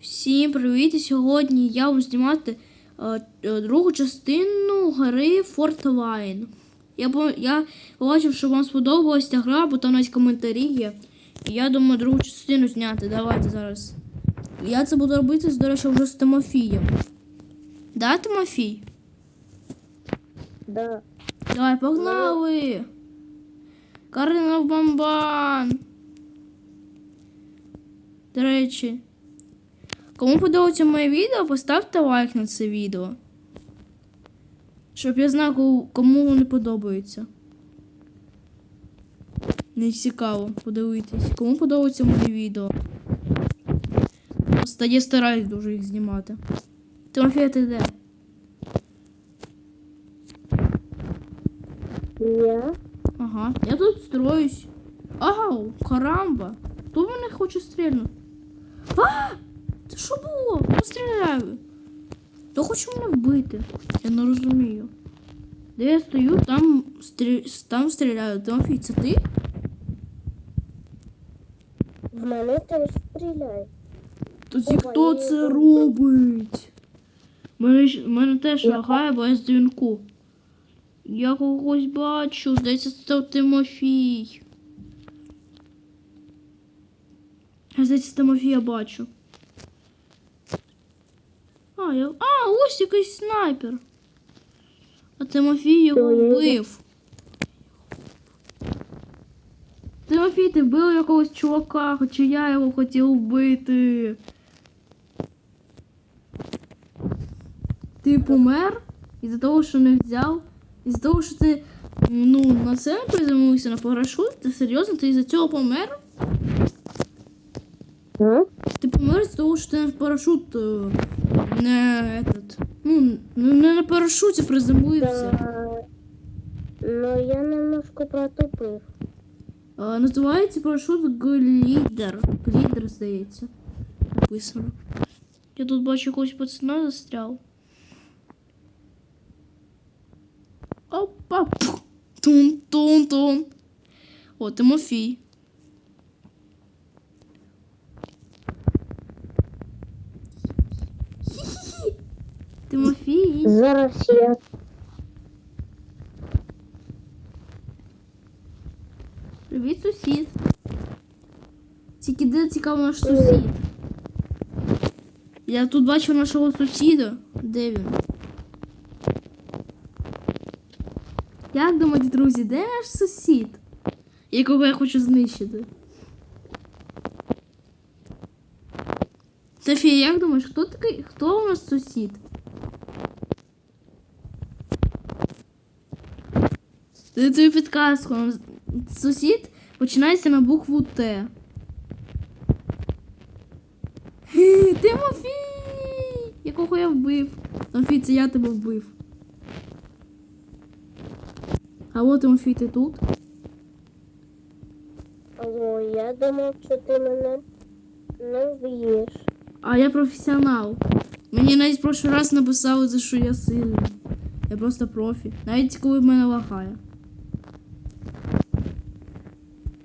Всім привіт! І Сьогодні я буду знімати е, е, другу частину гри Fortline. Я, я побачив, що вам сподобалась ця гра, бо там навіть коментарі є. І я думаю другу частину зняти. Давайте зараз. Я це буду робити, до речі, вже з Тимофієм. Да, Тимофій? Да. Давай, погнали! Каринов бамбан! До речі, кому подобається моє відео, поставте лайк на це відео. Щоб я знав, кому не подобається. Не цікаво подивитись. Кому подобається моє відео. Просто я стараюсь дуже їх знімати. Тимофія, ти де? Я? Ага, я тут строюсь. Ау, карамба. Хто мене хоче стрільнути? А! Це що було? Я стріляю. Хто хоче мене вбити? Я не розумію. Де я стою, там, стрі... там стріляю. Тимофій, це ти? В мене теж стріляє. Тоді хто це робить? Мене, мене теж Я- лагає без дзвінку. Я когось бачу, здається, це Тимофій. Я, Здається, Тимофія бачу. А, я... а, ось якийсь снайпер. А Тимофій його вбив. Тимофій, ти вбив якогось чувака, хоча я його хотів вбити. Ти помер із-за того, що не взяв. Із-за того, що ти ну, на це приземлився на парашут. Ти серйозно, ти із-за цього помер? Ти помер з того, що ти на парашут е, не этот, ну, не не на парашуті приземлився. Та... Ну я немножко протупив. А, називається парашут глідер. Глідер, здається. Написано. Я тут бачу якогось пацана застряв. Опа! пух, Тун-тун-тун. О, Тимофій. Зараз я. Привіт, сусід. Тільки де цікаво наш сусід. Я тут бачу нашого сусіда. Де він? Як думаєте, друзі, де наш сусід? Якого я хочу знищити? Софія, як думаєш, хто такий? Хто у нас сусід? Даю тобі підказку. Сусід починається на букву Т. Тимофій! Якого я вбив? Тимофій, це я тебе вбив. Алло, Тимофій, ти тут? Алло, я думав, що ти мене не вб'єш. А я професіонал. Мені навіть в прошлий раз написали, за що я сильний. Я просто профі. Навіть коли в мене лагає.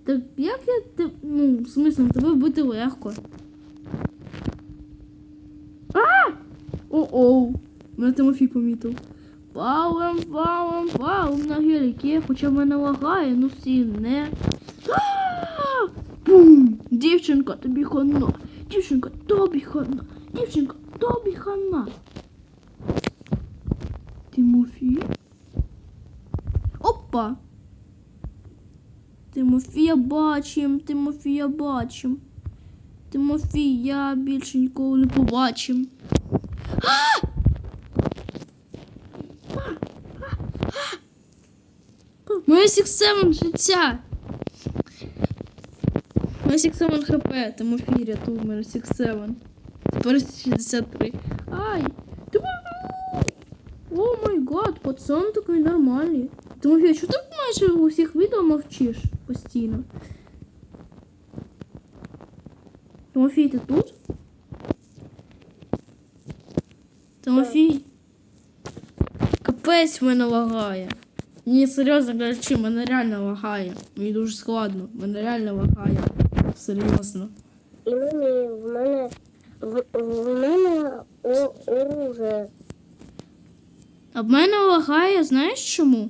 Так як я ну, в смислі, тебе вбити легко. А! О-оу! Мене Тимофій помітив. Палем, палем, палем на геліки, хоча мене лагає, ну всі не. Бум! Дівчинка, тобі хана! Дівчинка, тобі хана! Дівчинка, тобі хана! Тимофій? Опа! Тимофія бачим, Тимофія бачим. Тимофія більше ніколи не побачим. Моє 6-7 життя. Моє 6-7 хп, Тимофій рятуй мене 6-7. Тепер 63. Ай! О май гад, пацан такий нормальний. Тимофій, чого ти майже у всіх відео мовчиш постійно. Тимофій, ти тут? Тимофій. Капець мене лагає. Ні, серйозно глядачі, мене реально лагає. Мені дуже складно. Мене реально лагає. Серйозно. І мені в мене в, в мене оружие. А в мене лагає, знаєш чому?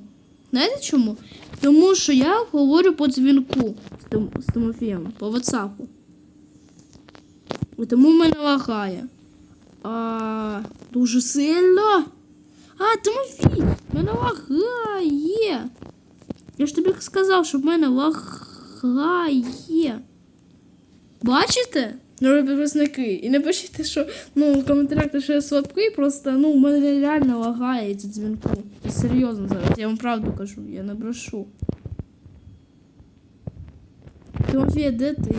Знаєте чому? Тому що я говорю по дзвінку з, Тим, з Тимофієм, по WhatsApp. І тому в мене лагає. А, дуже сильно. А, Тимофій, мене лагає. Я ж тобі сказав, що в мене лагає. Бачите? Дорогі підписники. І не пишіть, що ну, в коментарях, що я слабкий, просто ну, в мене реально лагає ці дзвінку. Серйозно зараз, я вам правду кажу, я не брешу. Тимофія, де ти?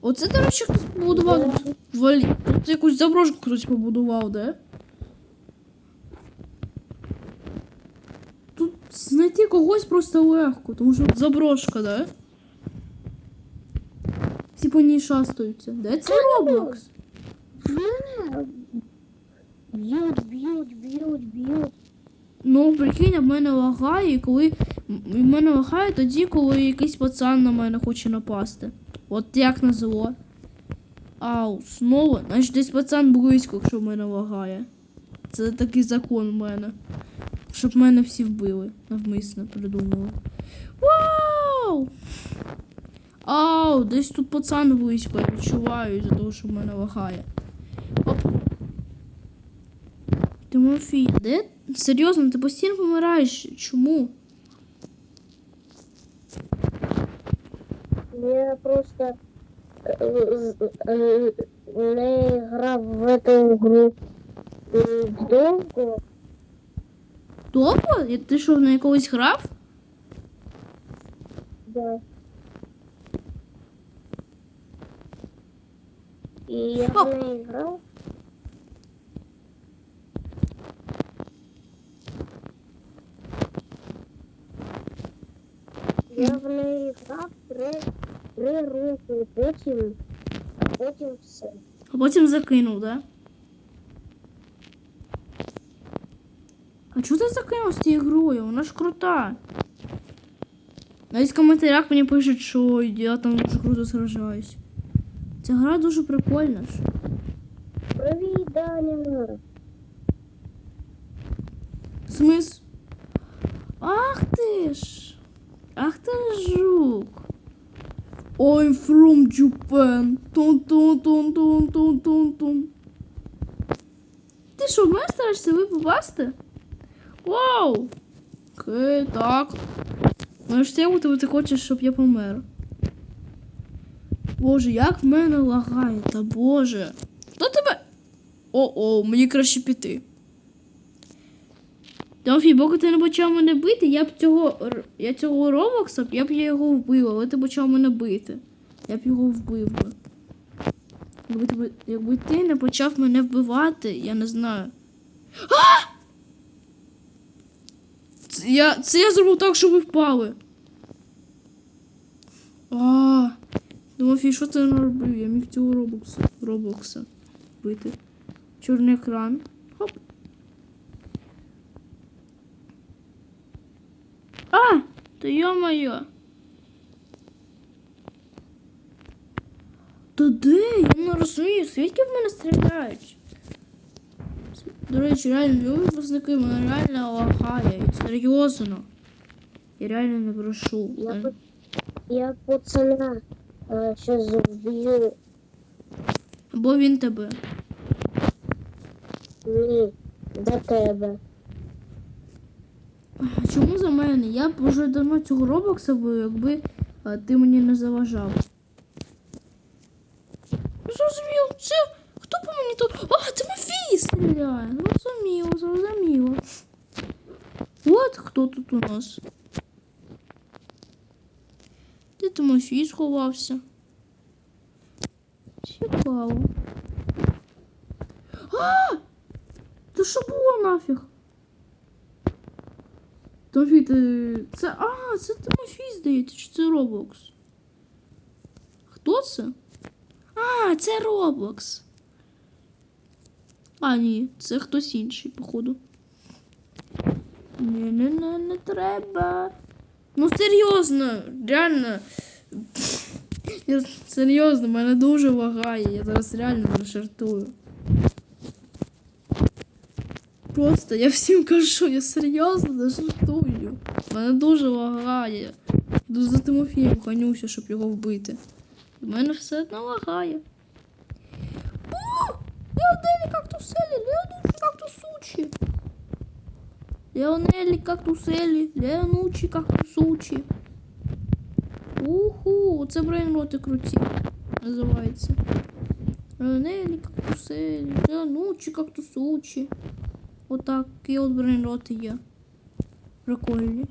Оце, до речі, хтось побудував тут валі. Тут якусь заброшку хтось побудував, де? Тут знайти когось просто легко, тому що заброшка, да? По ній шастаються. Де це Роблокс? Б'ють, б'ють, б'ють, б'ють. Ну, прикинь, в мене лагає, і коли в мене лагає тоді, коли якийсь пацан на мене хоче напасти. От як назло. Ау, знову. Значить, десь пацан близько, якщо в мене лагає. Це такий закон в мене. Щоб мене всі вбили. Навмисно придумали. Вау! Ау, десь тут пацан я відчуваю за того, що в мене лагає. Оп. Тимофій, де? Серйозно, ти постійно помираєш. Чому? Я просто е, е, не грав в эту гру довго. Довго? Ти що, на якогось грав? Да. І я Оп. в. Я в неї грав три, три роки, потім, а потім все. А потім закинув, да? А чого ти закинув з тією грою? Вона ж крута. Навіть в коментарях мені пишуть, що я там дуже круто сражаюсь. Ця гра дуже прикольна ж. Привіт, Даня. Смис. Ах ти ж. Ах ти ж жук. I'm from Japan. Тун-тун-тун-тун-тун-тун-тун. Ти що, в мене стараєшся ви попасти? Вау! Окей, так. Можеш сягути, ти хочеш, щоб я помер. Боже, як в мене лагає, та боже. Хто тебе? О-о, мені краще піти. Тимофій, поки ти не почав мене бити, я б цього я цього Робокса, я б його вбила, але ти почав мене бити. Я б його вбив би. Якби, тебе- якби ти не почав мене вбивати, я не знаю. А! Це я, це я зробив так, щоб ви впали. А, Тимофій, що ти наробив? Я міг цього Робокса, Роблокса бити. Чорний екран. Хоп. А! Та йо-моє. Та де? Я не розумію, звідки в мене стріляють? До речі, реально любі випускники, мене реально лагає. Серйозно. Я реально не прошу. Я, я е, щось вб'ю. Або він тебе. Ні, до тебе. Чому за мене? Я б уже давно цього робокса вбив, якби а, ти мені не заважав. Зрозуміло, це хто по мені тут? А, Тимофій стріляє. Зрозуміло, зрозуміло. От хто тут у нас. Де Тимофій сховався? Цікаво. А! Це що було нафіг? Тимофій, ти... Це. А, це Тимофій, здається, чи це Роблокс? Хто це? А, це Роблокс. А, ні, це хтось інший, походу. Ні, не, не, не треба. Ну, серйозно, реально. Я серйозно, мене дуже вагає. Я зараз реально не жартую. Просто я всім кажу, я серйозно не жартую. Мене дуже лагає. Дуже за Тимофієм ганюся, щоб його вбити. І мене все одно лагає. О! Леонелі кактуселі, Леонучі кактусучі. Леонелі кактуселі, Леонучі кактусучі. Уху, це брейнроти круті. Називається. Леонелі кактуселі, Леонучі кактусучі. Отак, і от брейнроти є. Прикольні.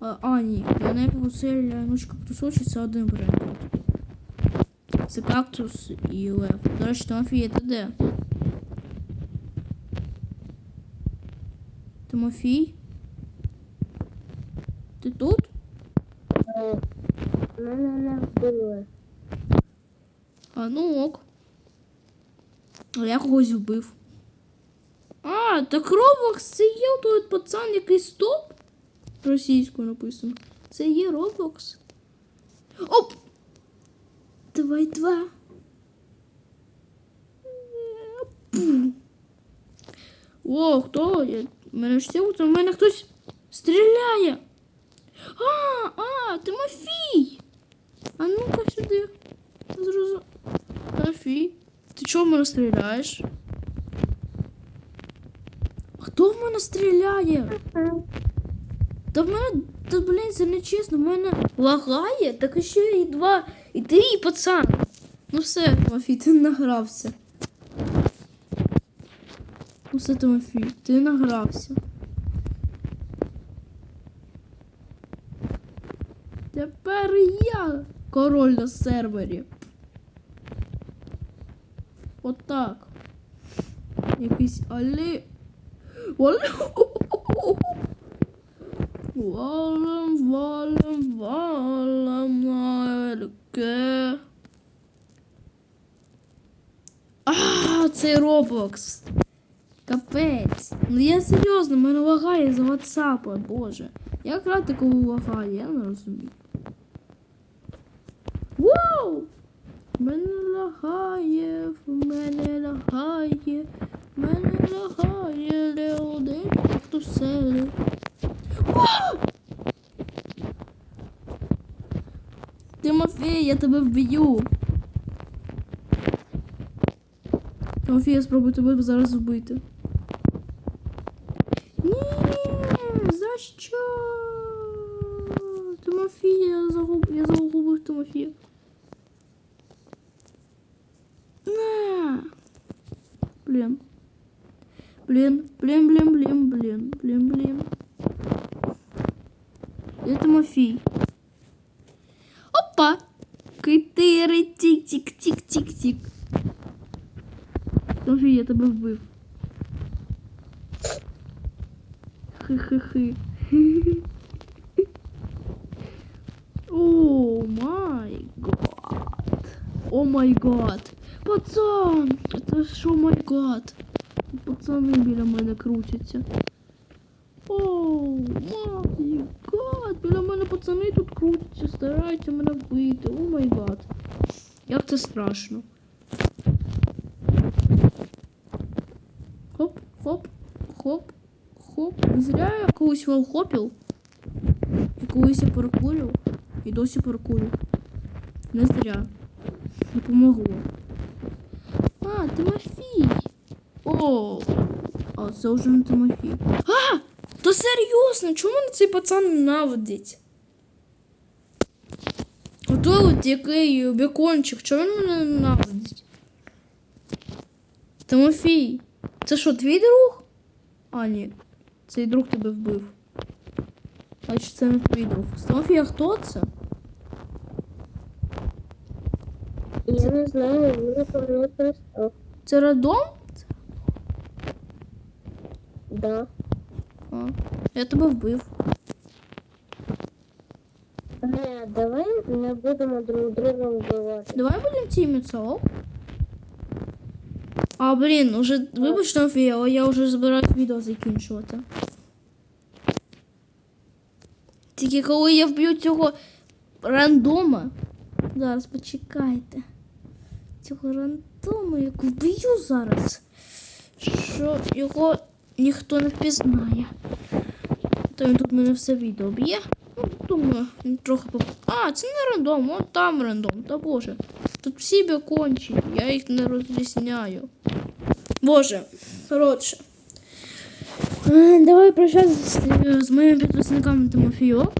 А, а ні, Леонелі кактуселі, Леонучі кактусучі це один брейнрот. Це кактус і лев. До речі, Тимофій, ти де? Тимофій? Ти тут? Вбили. А ну ок. А я когось вбив. А, так Roblox це є той пацан, який стоп. Російською написано. Це є Roblox. Оп! Давай два. О, хто? Я... Мене ж у мене хтось стріляє. А, а, Тимофій! А ну-ка сюди. Зрозу... Тимофій, ти чого в мене стріляєш? Хто в мене стріляє? Та в мене, та блін, це не чесно, в мене лагає, так ще і два. І ти, і пацан. Ну все, Тимофій, ти награвся. Ну все, Тимофій, ти награвся. Тепер я король на сервері. Отак. Якийсь алі. Валю. Валом, валом, валом на руке. А, це Roblox. Капець. Ну я серйозно, мене лагає з WhatsApp, боже. Як грати, коли лагає, я не розумію. Вау! Мене лагає, в мене лагає, в мене лагає, Леодин, кактуселі. Вау! Тимофій, я тебе вб'ю. Тимофій, я спробую тебе зараз вбити. Ні, за що? Тимофій, я загуб... я загубив Тимофія. На. Блін. Блін, блін, блін, блін, блін, блін, блін. Де Тимофій? Опа! Китири, тік-тік-тік-тік-тік. Тимофій, я тебе вбив. Хи-хи-хи. О май гад. О май гад. Пацан! Це що май гад? Пацани біля мене крутяться. Май гад! Біля мене пацани тут крутяться, стараються мене вбити. О май гад. Як це страшно. Хоп, хоп, хоп, хоп. Не зря я колись волхопів. І колись я паркурив. І досі паркурю. Не зря. Не помогло. А, Тимофій. О, а це вже не Тимофій. А! То серйозно, чому мене цей пацан ненавидить? Ото от який бекончик, чому він мене ненавидить? Тимофій, це що, твій друг? А, ні. Цей друг тебе вбив. Значить, це не твій друг. Тимофія, хто це? Я не знаю, ко мне пристав. Це Радом? Да. А, я тебе вбив. Не, давай не будемо друг друга вбивати. Давай будемо тімітися, ок? А, блін, уже вибач, Тимофій, але я вже збираюсь відео закінчувати. Тільки коли я вб'ю цього рандома. Зараз почекайте. Цього рандому, як вб'ю зараз. що його ніхто не впізнає. То він тут мене все відео б'є. Ну, думаю, трохи поп... А, це не рандом, от там рандом. Та боже. Тут всі бекончики, я їх не розрізняю. Боже, коротше. Е, Давай прощатися з, з моїми підписниками Тимофійок.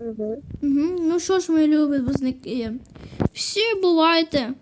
Угу. Угу. Ну що ж, мої любі підписники, всі бувайте.